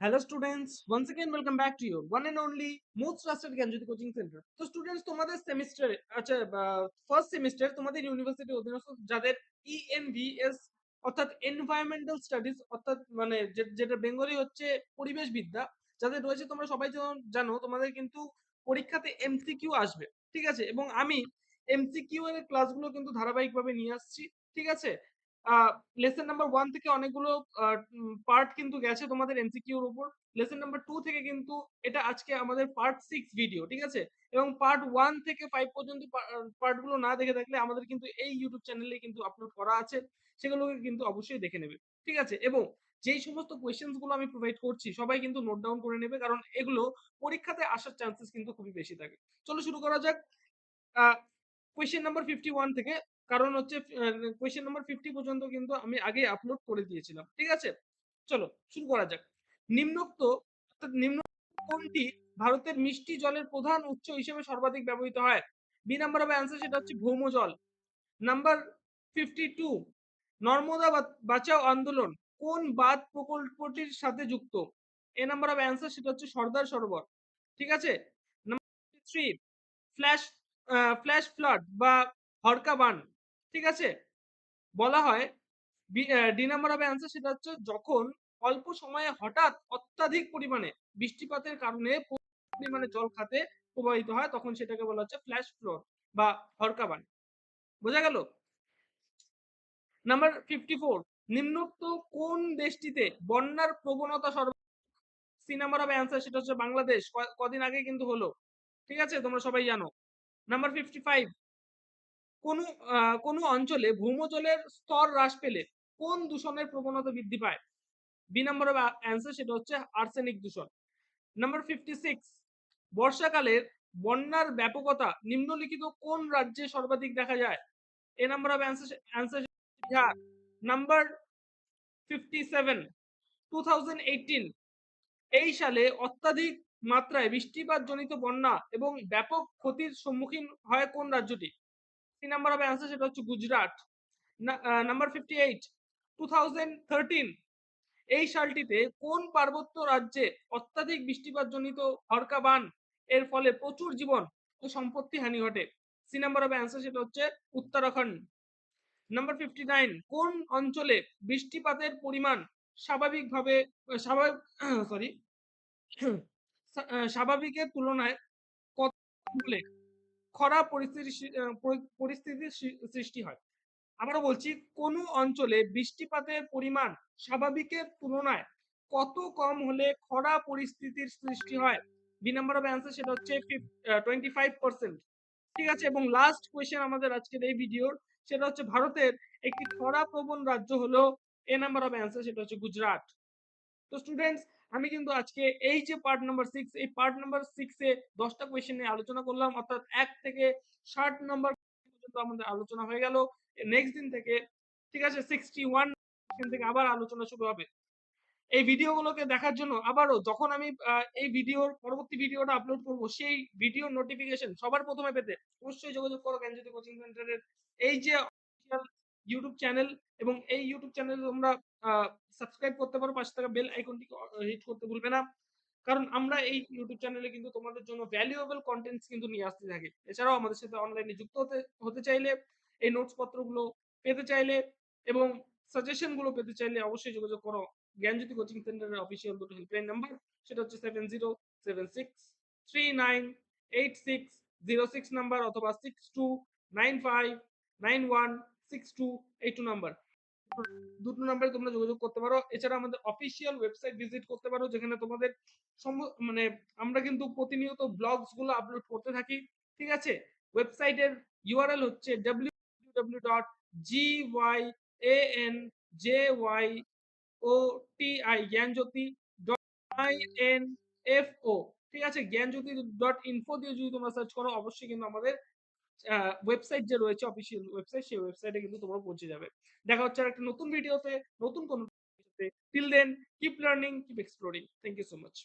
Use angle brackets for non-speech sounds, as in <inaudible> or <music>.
Hello students once again welcome back to your one and only most trusted Gyanjyoti coaching centre তো students তোমাদের সেমিস্টারে আচ্ছা first semester তোমাদের university অধীনস্থ যাদের E ইএনভিএস অর্থাৎ এনভায়রনমেন্টাল স্টাডিজ অর্থাৎ মানে যেটা বেঙ্গলি হচ্ছে পরিবেশ বিদ্যা, যাদের রয়েছে তোমরা সবাই জানো, তোমাদের কিন্তু পরীক্ষাতে এমসিকিউ আসবে, ঠিক আছে? এবং আমি এমসিকিউ এর ক্লাসগুলো কিন্তু ধারাবাহিকভাবে নিয়ে আসছি, ঠিক আছে? লেসন নাম্বার ওয়ান থেকে অনেকগুলো পার্ট কিন্তু গেছে তোমাদের এমসিকিউর উপর। লেসন নাম্বার টু থেকে কিন্তু এটা আজকে আমাদের পার্ট সিক্স ভিডিও ঠিক আছে? এবং পার্ট ওয়ান থেকে ফাইভ পর্যন্ত পার্টগুলো না দেখে থাকলে আমাদের কিন্তু এই ইউটিউব চ্যানেলে কিন্তু আপলোড করা আছে। সেগুলোকে কিন্তু অবশ্যই দেখে নেবে, ঠিক আছে? এবং যেই সমস্ত কোয়েশ্চেন্সগুলো আমি প্রোভাইড করছি, সবাই কিন্তু নোট ডাউন করে নেবে, কারণ এগুলো পরীক্ষাতে আসার চান্সেস কিন্তু খুবই বেশি থাকে। চলো শুরু করা যাক। কোয়েশ্চেন নাম্বার ফিফটি ওয়ান থেকে কারণ হচ্ছে কোয়েশ্চেন নাম্বার ফিফটি পর্যন্ত কিন্তু আমি আগে আপলোড করে দিয়েছিলাম, ঠিক আছে? চলো, শুরু করা যাক। নিম্নোক্ত নিম্ন কোনটি ভারতের মিষ্টি জলের প্রধান উৎস হিসেবে সর্বাধিক ব্যবহৃত হয়? বি নাম্বার হবে অ্যান্সার সেটা হচ্ছে ভৌম জল। নাম্বার ফিফটি টু নর্মদা বাঁচাও আন্দোলন কোন বাঁধ প্রকল্পটির সাথে যুক্ত? এ নাম্বার হবে অ্যান্সার সেটা হচ্ছে সর্দার সরোবর, ঠিক আছে? Number three flash flash flood বা হরকা বান ঠিক আছে? বলা হয় ডি নাম্বার হবে অ্যান্সার সেটা হচ্ছে যখন অল্প সময়ে হঠাৎ অত্যাধিক পরিমাণে বৃষ্টিপাতের কারণে পরিমাণে জল খাতে প্রবাহিত হয়, তখন সেটাকে বলা হচ্ছে ফ্ল্যাশ ফ্লোর বা হরকাবান বোঝা গেল? নাম্বার ফিফটি ফোর নিম্নোক্ত কোন দেশটিতে বন্যার প্রবণতা সর্ব, সি নাম্বার হবে অ্যান্সার সেটা হচ্ছে বাংলাদেশ কদিন আগে কিন্তু হলো। ঠিক আছে? তোমরা সবাই জানো। নাম্বার ফিফটি ফাইভ কোন কোন অঞ্চলে ভৌমজলের স্তর হ্রাস পেলে কোন দূষণের প্রবণতা বৃদ্ধি পায়? বি নাম্বার অ্যান্সার সেটা হচ্ছে আর্সেনিক দূষণ। নাম্বার ফিফটি সিক্স বর্ষাকালের বন্যার ব্যাপকতা নিম্নলিখিত কোন রাজ্যে সর্বাধিক দেখা যায়? এ নাম্বার হবে answer Bihar number fifty seven two thousand এই সালে অত্যাধিক মাত্রায় বৃষ্টিপাত জনিত বন্যা এবং ব্যাপক ক্ষতির সম্মুখীন হয় কোন রাজ্যটি? সি নাম্বার হবে অ্যান্সার সেটা হচ্ছে Gujarat. Number fifty eight two thousand thirteen এই সালটিতে কোন পার্বত্য রাজ্যে অত্যাধিক বৃষ্টিপাত জনিত হরকা বান এর ফলে প্রচুর জীবন ও সম্পত্তি হানি ঘটে? সি নাম্বার হবে অ্যান্সার সেটা হচ্ছে উত্তরাখণ্ড। নাম্বার ফিফটি নাইন কোন অঞ্চলে বৃষ্টিপাতের পরিমাণ স্বাভাবিকভাবে, স্বাভাবিক <clears throat> <clears throat> সরি স্বাভাবিকের তুলনায় কত খরা পরিস্থিতি পরিস্থিতির সৃষ্টি হয়। আবারও বলছি, কোন অঞ্চলে বৃষ্টিপাতের পরিমাণ স্বাভাবিকের তুলনায় কত কম হলে খরা পরিস্থিতির সৃষ্টি হয়? বি নাম্বার অফ অ্যান্সার সেটা হচ্ছে টোয়েন্টি ফাইভ পার্সেন্ট ঠিক আছে, এবং লাস্ট কোয়েশ্চেন আমাদের আজকের এই ভিডিওর, সেটা হচ্ছে ভারতের একটি খরা প্রবণ রাজ্য হলো এ নাম্বার অফ অ্যান্সার সেটা হচ্ছে গুজরাট। তো স্টুডেন্টস আমি কিন্তু আজকে এই যে পার্ট নাম্বার সিক্স এই পার্ট নাম্বার সিক্সে দশটা কোয়েশ্চেন নিয়ে আলোচনা করলাম। অর্থাৎ এক থেকে ষাট নাম্বার পর্যন্ত আমাদের আলোচনা হয়ে গেল। নেক্সট দিন থেকে, ঠিক আছে সিক্সটি ওয়ান থেকে আবার আলোচনা শুরু হবে। এই ভিডিওগুলোকে দেখার জন্য আবারও যখন আমি এই ভিডিওর পরবর্তী ভিডিওটা আপলোড করব, সেই ভিডিও নোটিফিকেশন সবার প্রথমে পেতে অবশ্যই যোগাযোগ করো জ্ঞানজ্যোতি কোচিং সেন্টারের এই যে ইউটিউব চ্যানেল এবং এই ইউটিউব চ্যানেলে তোমরা সাবস্ক্রাইব করতে পারো। পাশে থাকা বেল আইকনটি হিট করতে ভুলবে না। কারণ আমরা এই ইউটিউব চ্যানেলে কিন্তু তোমাদের জন্য ভ্যালুয়েবল কন্টেন্টস কিন্তু নিয়ে আসতে থাকি। এছাড়াও আমাদের সাথে অনলাইনে যুক্ত হতে হতে চাইলে এই নোটস পত্রগুলো পেতে চাইলে এবং সাজেশনগুলো পেতে চাইলে অবশ্যই যোগাযোগ করো। জ্ঞানজ্যোতি কোচিং সেন্টারের অফিসিয়াল দুটো হেল্পলাইন নাম্বার সেটা হচ্ছে seven zero seven six three nine eight six zero six number অথবা six two nine five nine one দুটো নাম্বারে তোমরা যোগাযোগ করতে পারো। এছাড়া আমাদের অফিসিয়াল ওয়েবসাইট ভিজিট করতে পারো, যেখানে তোমাদের মানে আমরা কিন্তু প্রতিনিয়ত ব্লগসগুলো আপলোড করতে থাকি। ঠিক আছে? ওয়েবসাইটের ইউআরএল হচ্ছে www.gyantjyotio dot G Y A N J Y O T I Gyanjyoti dot I N F O ঠিক আছে? জ্ঞানজ্যোতি ডট ইনফো দিয়ে যদি তোমরা সার্চ করো, অবশ্যই কিন্তু আমাদের ওয়েবসাইট যে রয়েছে অফিসিয়াল ওয়েবসাইট সেই ওয়েবসাইটে কিন্তু তোমরা পৌঁছে যাবে। দেখা হচ্ছে আর একটা নতুন ভিডিওতে নতুন কোন till then keep learning keep exploring thank you so much